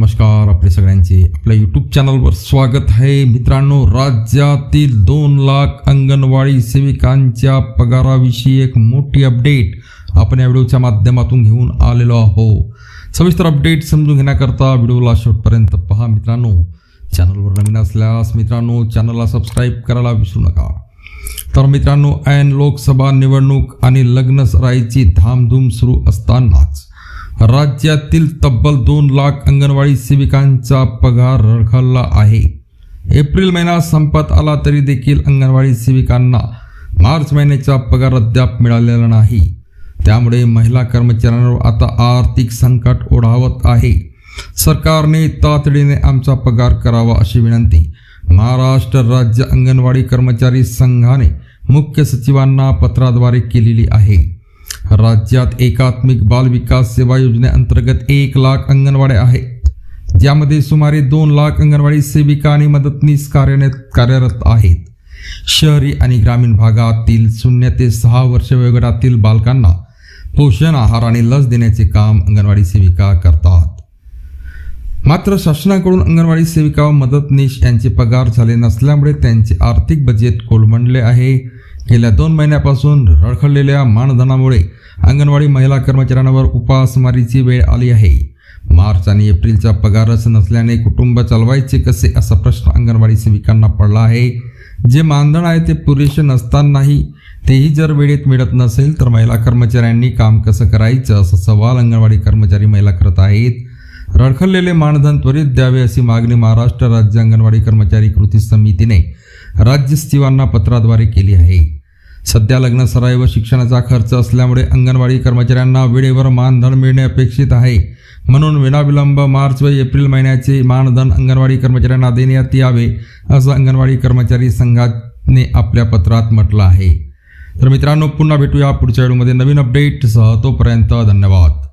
नमस्कार आपले सगळ्यांचे. आपल्या यूट्यूब चॅनलवर स्वागत आहे. मित्रांनो राज्यातील दोन लाख अंगणवाडी सेविकांच्या पगाराविषयी एक मोठी अपडेट आपण या व्हिडिओच्या माध्यमातून घेऊन आलेलो आहो सविस्तर अपडेट समजून घेण्याकरता व्हिडिओला शेवटपर्यंत पहा मित्रांनो. चॅनलवर नवीन असल्यास मित्रांनो चॅनलला सबस्क्राईब करायला विसरू नका. तर मित्रांनो ऐन लोकसभा निवडणूक आणि लग्न सराईची धामधूम सुरू असतानाच राज्यातील तब्बल दोन लाख अंगणवाडी सेविकांचा पगार रखडला आहे. एप्रिल महिना संपत आला तरी देखील अंगणवाडी सेविकांना मार्च महिन्याचा पगार अद्याप मिळालेला नाही. त्यामुळे महिला कर्मचाऱ्यांवर आता आर्थिक संकट ओढावत आहे. सरकारने तातडीने आमचा पगार करावा अशी विनंती. महाराष्ट्र राज्य अंगणवाडी कर्मचारी संघाने मुख्य सचिवांना पत्राद्वारे केलेली आहे. राज्यात एकात्मिक बाल विकास सेवा योजनेअंतर्गत एक लाख अंगणवाड्या आहेत. ज्यामध्ये सुमारे दोन लाख अंगणवाडी सेविका आणि मदतनीस कार्यान्वित कार्यरत आहेत. शहरी आणि ग्रामीण भागातील शून्य ते सहा वर्ष वयोगटातील बालकांना पोषण आहार आणि लस देण्याचे काम अंगणवाडी सेविका करतात. मात्र शासनाकडून अंगणवाडी सेविका व मदतनीश यांचे पगार झाले नसल्यामुळे त्यांचे आर्थिक बजेट कोलमडले आहे. गेल्या दोन महिन्यापासून रखडलेल्या मानधनामुळे अंगणवाडी महिला कर्मचाऱ्यांवर उपासमारीची वेळ आली आहे. मार्च आणि एप्रिलचा पगारच नसल्याने कुटुंब चालवायचे कसे असा प्रश्न अंगणवाडी सेविकांना पडला आहे. जे मानधन आहे ते पुरेसे नसतानाही तेही जर वेळेत मिळत नसेल तर महिला कर्मचाऱ्यांनी काम कसं करायचं असा सवाल अंगणवाडी कर्मचारी महिला करत आहेत. रडखडलेले मानधन त्वरित द्यावे अशी मागणी महाराष्ट्र राज्य अंगणवाडी कर्मचारी कृती समितीने राज्य सचिवांना पत्राद्वारे केली आहे. सध्या लग्न सराई व शिक्षणाचा खर्च असल्यामुळे अंगणवाडी कर्मचाऱ्यांना वेळेवर मानधन मिळणे अपेक्षित आहे. म्हणून विनाविलंब मार्च व एप्रिल महिन्याचे मानधन अंगणवाडी कर्मचाऱ्यांना देण्यात यावे असं अंगणवाडी कर्मचारी संघाने आपल्या पत्रात म्हटलं आहे. तर मित्रांनो पुन्हा भेटूया पुढच्या व्हिडिओमध्ये नवीन अपडेटसह तोपर्यंत धन्यवाद.